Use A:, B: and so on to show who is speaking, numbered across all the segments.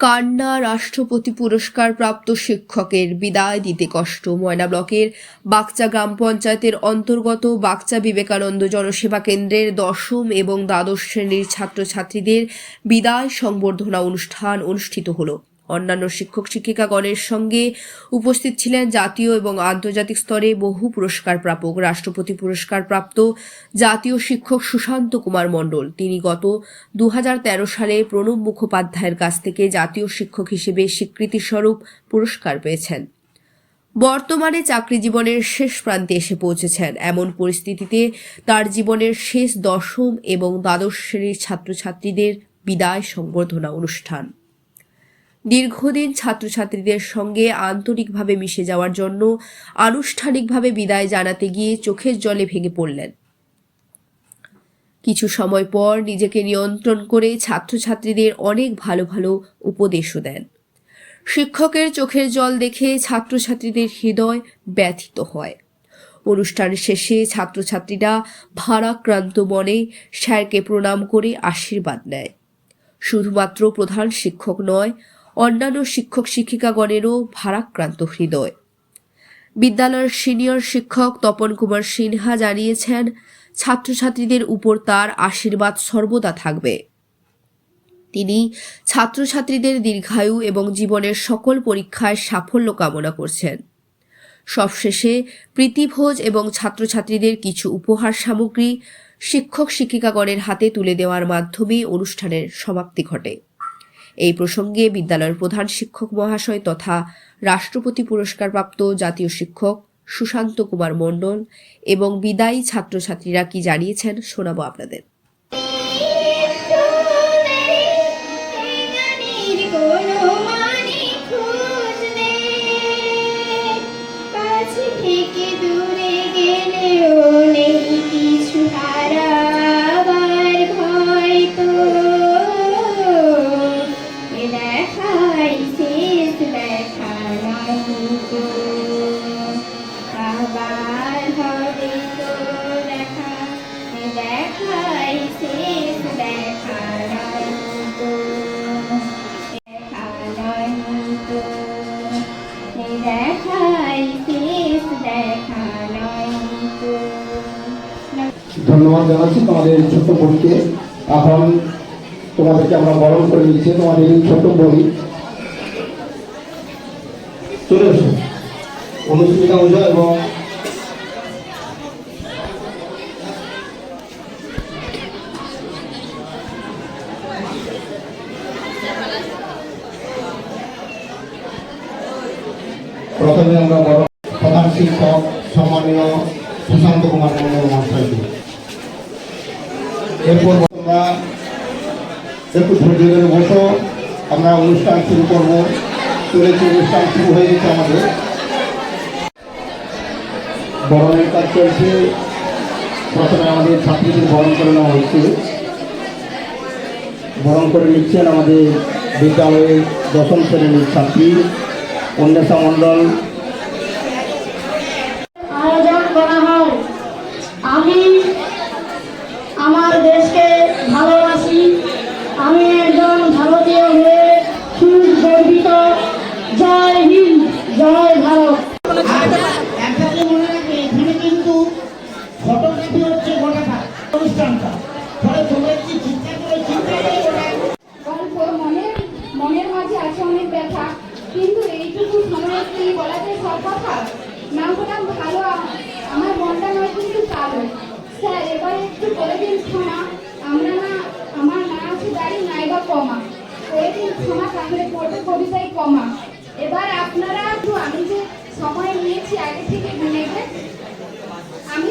A: কান্না রাষ্ট্রপতি পুরস্কার প্রাপ্ত শিক্ষকের বিদায় দিতে কষ্ট। ময়না ব্লকের বাগচা গ্রাম পঞ্চায়েতের অন্তর্গত বাগচা বিবেকানন্দ জনসেবা কেন্দ্রের দশম এবং দ্বাদশ শ্রেণির ছাত্রছাত্রীদের বিদায় সংবর্ধনা অনুষ্ঠান অনুষ্ঠিত হলো। অন্যান্য শিক্ষক শিক্ষিকাগণের সঙ্গে উপস্থিত ছিলেন জাতীয় এবং আন্তর্জাতিক স্তরে বহু পুরস্কার প্রাপক রাষ্ট্রপতি পুরস্কার প্রাপ্ত জাতীয় শিক্ষক সুশান্ত কুমার মণ্ডল। তিনি গত দু হাজার তেরো সালে প্রণব মুখোপাধ্যায়ের কাছ থেকে জাতীয় শিক্ষক হিসেবে স্বীকৃতিস্বরূপ পুরস্কার পেয়েছেন। বর্তমানে চাকরি জীবনের শেষ প্রান্তে এসে পৌঁছেছেন। এমন পরিস্থিতিতে তার জীবনের শেষ দশম এবং দ্বাদশ শ্রেণির ছাত্রছাত্রীদের বিদায় সংবর্ধনা অনুষ্ঠান। দীর্ঘদিন ছাত্রছাত্রীদের সঙ্গে আন্তরিকভাবে মিশে যাওয়ার জন্য আনুষ্ঠানিকভাবে বিদায় জানাতে গিয়ে চোখের জলে ভেঙে পড়লেন। কিছু সময় পর নিজেকে নিয়ন্ত্রণ করে ছাত্রছাত্রীদের অনেক ভালো ভালো উপদেশও দেন। শিক্ষকের চোখের জল দেখে ছাত্রছাত্রীদের হৃদয় ব্যথিত হয়। অনুষ্ঠান শেষে ছাত্রছাত্রীরা ভারাক্রান্ত মনে স্যারকে প্রণাম করে আশীর্বাদ নেয়। শুধুমাত্র প্রধান শিক্ষক নয় অন্যান্য শিক্ষক শিক্ষিকাগণেরও ভারাক্রান্ত হৃদয়। বিদ্যালয়ের সিনিয়র শিক্ষক তপন কুমার সিনহা জানিয়েছেন, ছাত্রছাত্রীদের উপর তার আশীর্বাদ সর্বদা থাকবে। তিনি ছাত্রছাত্রীদের দীর্ঘায়ু এবং জীবনের সকল পরীক্ষায় সাফল্য কামনা করছেন। সবশেষে প্রীতিভোজ এবং ছাত্রছাত্রীদের কিছু উপহার সামগ্রী শিক্ষক শিক্ষিকাগণের হাতে তুলে দেওয়ার মাধ্যমে অনুষ্ঠানের সমাপ্তি ঘটে। এই প্রসঙ্গে বিদ্যালয়ের প্রধান শিক্ষক মহাশয় তথা রাষ্ট্রপতি পুরস্কারপ্রাপ্ত জাতীয় শিক্ষক সুশান্ত কুমার মণ্ডল এবং বিদায়ী ছাত্রছাত্রীরা কি জানিয়েছেন শোনাবো আপনাদের।
B: তোমাদের ছোট্ট বইকে এখন তোমাদেরকে আমরা বরণ করে নিচ্ছি তোমাদের এই ছোট্ট বই চলে এসো অনুষ্ঠিতা ওঝা এবং প্রথমে আমরা বড় প্রধান শিক্ষক, সম্মানীয় সুশান্ত কুমার মন্ডল মহাশয়কে। এরপর আমরা একটু ধৈর্য ধরে আমরা অনুষ্ঠান শুরু করব। চলেছে, অনুষ্ঠান শুরু হয়ে গেছে আমাদের। বরণের কাজ চলছে। প্রথমে আমাদের ছাত্রীদের বরণ করে নেওয়া হয়েছে। বরণ করে নিচ্ছেন আমাদের বিদ্যালয়ের দশম শ্রেণির ছাত্রী অন্বেষা মণ্ডল
C: আয়োজন করা হয় আমি আমার দেশকে ভালোবাসি আমি একজন ভারতীয় হয়ে খুব গর্বিত জয় হিন্দ জয় ভারত
D: একসাথে মনে রাখবে এখানে কিন্তু ফটোগ্রাফি হচ্ছে গোটাটা অনুষ্ঠানটা ফলে তোমরা কি চিন্তা করে চিন্তা করে গোটা
E: গল্প মনের মনের মাঝে আছে অনেক ব্যথা কিন্তু এইটুকু সময় কি বলা যায় সব কথা না বললাম ভালো আমার মনটা নয় কিন্তু কালো স্যার এবার একটু করে দিন ক্ষমা আমরা না আমার না আছে দাড়ি নাই বা কমা করে দিন ক্ষমা তাহলে পড়বে কবিতায় কমা এবার আপনারা একটু আমি যে সময় নিয়েছি আগে থেকে নেবেন আমি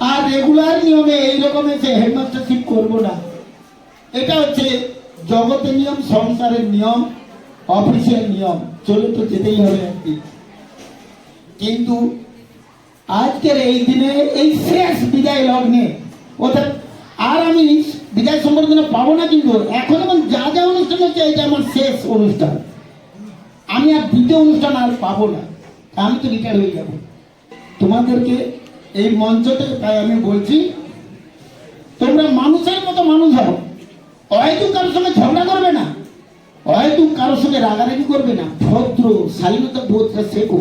D: আর রেগুলার নিয়মে এই রকমের যে হেডমাস্টারশিপ করব না। এটা হচ্ছে জগতের নিয়ম, সংসারের নিয়ম, অফিসের নিয়ম। চলে তো যেতেই হবে একদিন। কিন্তু আজকের এই দিনে এই শেষ বিদায় লগ্নে, অর্থাৎ আর আমি বিদায় সম্বর্ধনা পাবো না কিন্তু এখন আমার যা যা অনুষ্ঠান হচ্ছে, এটা আমার শেষ অনুষ্ঠান। আমি আর দ্বিতীয় অনুষ্ঠান আর পাবো না। আমি তো রিটায়ার হয়ে যাব। তোমাদেরকে এই মঞ্চতে তাই আমি বলছি, তোমরা মানুষের মতো মানুষ হও। হয়তো কারোর সঙ্গে ঝগড়া করবে না, হয়তো কারোর সঙ্গে রাগারাগি করবে না। ভদ্র, শালীনতা, বোধটা শেখো,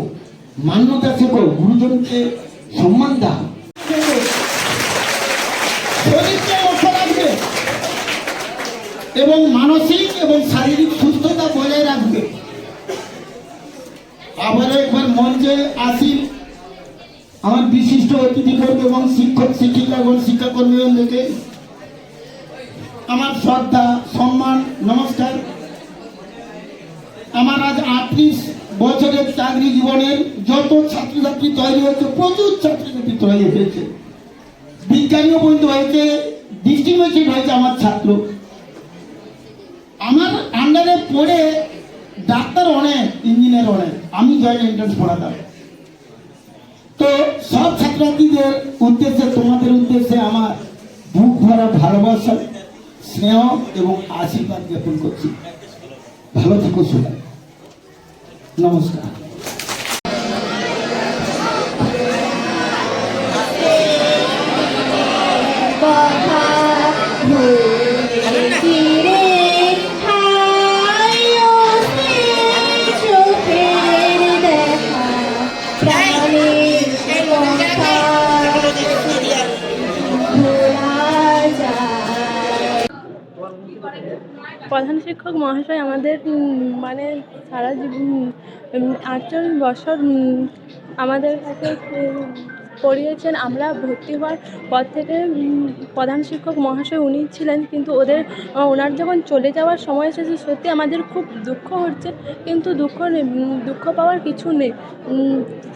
D: মান্যতা শেখো, গুরুজনকে সম্মান দাও। রাখবে এবং মানসিক এবং শারীরিক সুস্থতা বজায় রাখবে। আবার একবার মঞ্চে আসি। আমার বিশিষ্ট অতিথিবর্গ এবং শিক্ষক, শিক্ষিকা এবং শিক্ষাকর্মীদেরকে আমার শ্রদ্ধা, সম্মান, নমস্কার। আমার আজ আটত্রিশ বছরের চাকরি জীবনের যত ছাত্রছাত্রী তৈরি হয়েছে, প্রচুর ছাত্রছাত্রী তৈরি হয়েছে। বিজ্ঞানীও পর্যন্ত হয়েছে ডিস্ট্রিবিউশন হয়েছে আমার ছাত্র। আমার আন্ডারে পড়ে ডাক্তার অনেক ইঞ্জিনিয়ার অনেক। আমি জয়েন্ট এন্ট্রান্স পড়াতাম। সব উদ্দেশ্যে, তোমাদের উদ্দেশ্যে আমার বুক ভরা ভালোবাসা, স্নেহ এবং আশীর্বাদ জ্ঞাপন করছি। ভালো থেকো সবাই। নমস্কার।
F: শিক্ষক মহাশয় আমাদের মানে সারা জীবন আটচল্লিশ বছর আমাদের কাছে পড়িয়েছেন। আমরা ভর্তি হওয়ার পর থেকে প্রধান শিক্ষক মহাশয় উনি ছিলেন, কিন্তু ওদের ওনার যখন চলে যাওয়ার সময় এসেছে, সত্যি আমাদের খুব দুঃখ হচ্ছে। কিন্তু দুঃখ দুঃখ পাওয়ার কিছু নেই।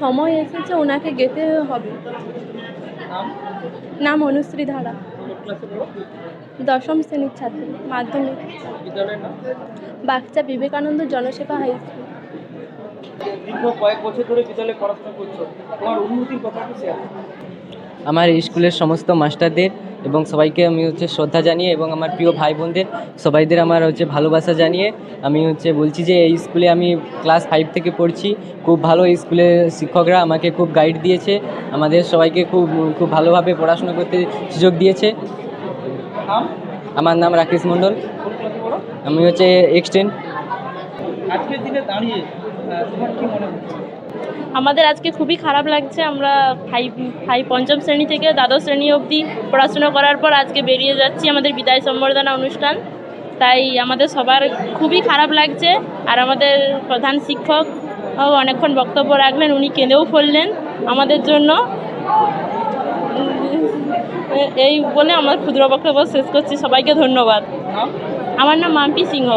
F: সময় এসেছে, ওনাকে গেতে হবে। নাম অনুশ্রী ধারা। দশম শ্রেণির ছাত্রী মাধ্যমিক। Bagcha Vivekananda Janaseba high school.
G: দীর্ঘ কয়েক বছর ধরে বিদ্যালয়ে পড়াশোনা করছ। তোমার উন্নতির কথা কি শেয়ার
H: আমার স্কুলের সমস্ত মাস্টারদের এবং সবাইকে আমি হচ্ছে শ্রদ্ধা জানিয়ে এবং আমার প্রিয় ভাই বোনদের সবাইদের আমার হচ্ছে ভালোবাসা জানিয়ে আমি হচ্ছে বলছি যে এই স্কুলে আমি ক্লাস ফাইভ থেকে পড়ছি। খুব ভালো স্কুলের শিক্ষকরা আমাকে খুব গাইড দিয়েছে। আমাদের সবাইকে খুব খুব ভালোভাবে পড়াশোনা করতে সুযোগ দিয়েছে। আমার নাম রাকেশ মণ্ডল। আমি হচ্ছে এক্সটেন
G: আজকের দিনে দাঁড়িয়ে তোমার কি মনে হচ্ছে?
F: আমাদের আজকে খুবই খারাপ লাগছে। আমরা ফাইভ ফাইভ পঞ্চম শ্রেণি থেকে দ্বাদশ শ্রেণি অবধি পড়াশোনা করার পর আজকে বেরিয়ে যাচ্ছি আমাদের বিদায় সম্বর্ধনা অনুষ্ঠান। তাই আমাদের সবার খুবই খারাপ লাগছে। আর আমাদের প্রধান শিক্ষক অনেকক্ষণ বক্তব্য রাখলেন উনি কেঁদেও ফেললেন আমাদের জন্য। এই বলে আমার ক্ষুদ্র বক্তব্য শেষ করছি। সবাইকে ধন্যবাদ। আমার নাম মাম্পি সিংহ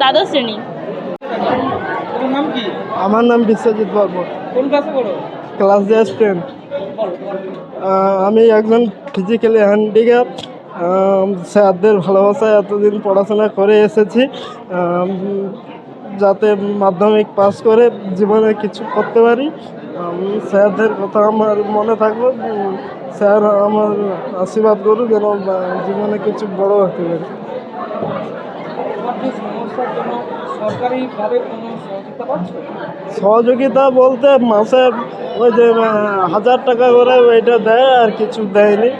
F: দ্বাদশ শ্রেণি।
G: নাম কি?
I: আমার নাম বিশ্বজিৎ বর্মন।
G: কোন ক্লাসে পড়ো?
I: ক্লাস জাস্ট টেন আমি একজন ফিজিক্যালি হ্যান্ডিক্যাপ স্যারদের ভালোবাসায় এতদিন পড়াশোনা করে এসেছি যাতে মাধ্যমিক পাস করে জীবনে কিছু করতে পারি। স্যারদের কথা আমার মনে থাকবে স্যার আমার আশীর্বাদ করুক যেন জীবনে কিছু বড় হতে পারি
G: তোমার যে সমস্যার জন্য সরকারিভাবে কোনো সহযোগিতা
I: বলতে মাসে ওই যে হাজার টাকা করে ওইটা দেয় আর কিছু দেয়নি।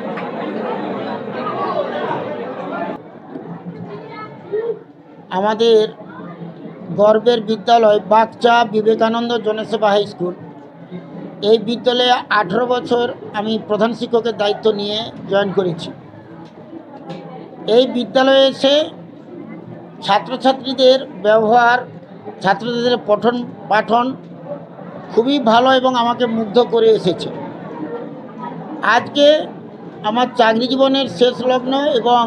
D: আমাদের গর্বের বিদ্যালয় বাগচা বিবেকানন্দ জনসেবা হাই স্কুল। এই বিদ্যালয়ে আঠেরো বছর আমি প্রধান শিক্ষকের দায়িত্ব নিয়ে জয়েন করেছি। এই বিদ্যালয়ে এসে ছাত্রছাত্রীদের ব্যবহার, ছাত্রছাত্রীদের পঠন পাঠন খুবই ভালো এবং আমাকে মুগ্ধ করে এসেছে। আজকে আমার চাকরি জীবনের শেষ লগ্ন এবং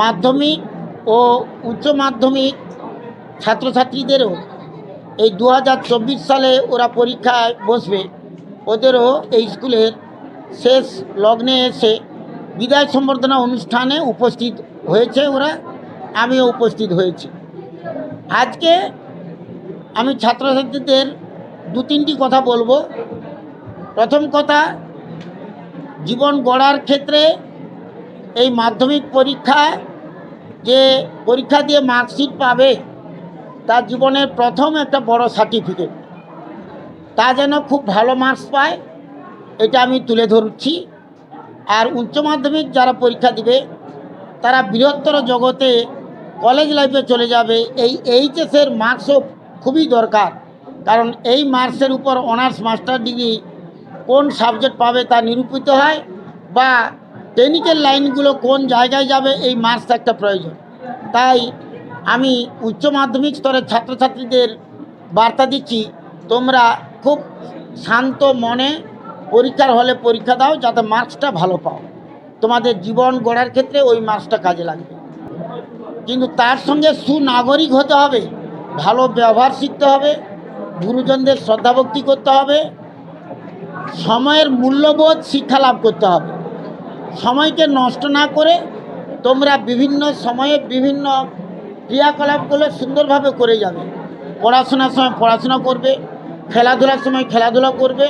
D: মাধ্যমিক ও উচ্চ মাধ্যমিক ছাত্রছাত্রীদেরও এই দু হাজার চব্বিশ সালে ওরা পরীক্ষায় বসবে, ওদেরও এই স্কুলের শেষ লগ্নে এসে বিদায় সম্বর্ধনা অনুষ্ঠানে উপস্থিত হয়েছে ওরা। আমিও উপস্থিত হয়েছি। আজকে আমি ছাত্রছাত্রীদের দু তিনটি কথা বলব। প্রথম কথা, জীবন গড়ার ক্ষেত্রে এই মাধ্যমিক পরীক্ষা যে পরীক্ষা দিয়ে মার্কশিট পাবে, তার জীবনের প্রথম একটা বড় সার্টিফিকেট তা যেন খুব ভালো মার্কস পায়, এটা আমি তুলে ধরছি। আর উচ্চ মাধ্যমিক যারা পরীক্ষা দিবে, তারা বৃহত্তর জগতে কলেজ লাইফে চলে যাবে, এই এইচএসের মার্কসও খুবই দরকার। কারণ এই মার্কসের উপর অনার্স, মাস্টার ডিগ্রি কোন সাবজেক্ট পাবে তা নিরূপিত হয় বা টেকনিক্যাল লাইনগুলো কোন জায়গায় যাবে, এই মার্কস একটা প্রয়োজন। তাই আমি উচ্চ মাধ্যমিক স্তরের ছাত্রছাত্রীদের বার্তা দিচ্ছি, তোমরা খুব শান্ত মনে পরীক্ষার হলে পরীক্ষা দাও, যাতে মার্কসটা ভালো পাও। তোমাদের জীবন গড়ার ক্ষেত্রে ওই মার্কসটা কাজে লাগবে। কিন্তু তার সঙ্গে সুনাগরিক হতে হবে, ভালো ব্যবহার শিখতে হবে, গুরুজনদের শ্রদ্ধাভক্তি করতে হবে, সময়ের মূল্যবোধ শিক্ষা লাভ করতে হবে। সময়কে নষ্ট না করে তোমরা বিভিন্ন সময়ে বিভিন্ন ক্রিয়াকলাপগুলো সুন্দরভাবে করে যাবে। পড়াশোনার সময় পড়াশোনা করবে, খেলাধুলার সময় খেলাধুলা করবে,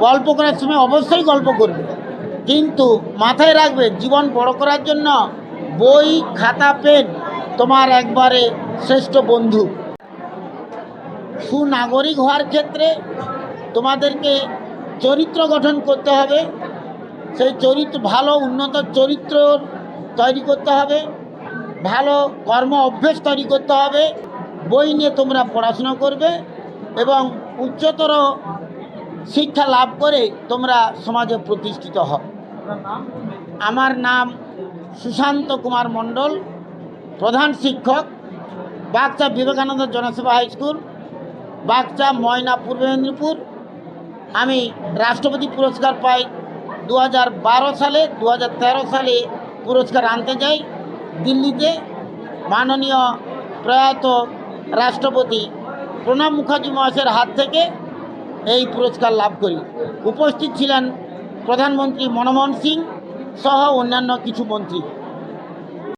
D: গল্প করার সময় অবশ্যই গল্প করবে। কিন্তু মাথায় রাখবে, জীবন বড় করার জন্য বই, খাতা, পেন, তোমার একবারে শ্রেষ্ঠ বন্ধু। সুনাগরিক হওয়ার ক্ষেত্রে তোমাদেরকে চরিত্র গঠন করতে হবে। সেই চরিত্র, ভালো, উন্নত চরিত্র তৈরি করতে হবে। ভালো কর্ম অভ্যেস তৈরি করতে হবে। বই নিয়ে তোমরা পড়াশোনা করবে এবং উচ্চতর শিক্ষা লাভ করে তোমরা সমাজে প্রতিষ্ঠিত হও। আমার নাম সুশান্ত কুমার মণ্ডল, প্রধান শিক্ষক, বাগচা বিবেকানন্দ জনসেবা হাই স্কুল, বাগচা ময়না পূর্ব মেদিনীপুর। আমি রাষ্ট্রপতি পুরস্কার পাই দু হাজার বারো সালে দু হাজার তেরো সালে পুরস্কার আনতে যাই দিল্লিতে। মাননীয় প্রয়াত রাষ্ট্রপতি প্রণব মুখার্জি মহাশয়ের হাত থেকে এই পুরস্কার লাভ করি। উপস্থিত ছিলেন প্রধানমন্ত্রী মনমোহন সিং সহ অন্যান্য কিছু মন্ত্রী।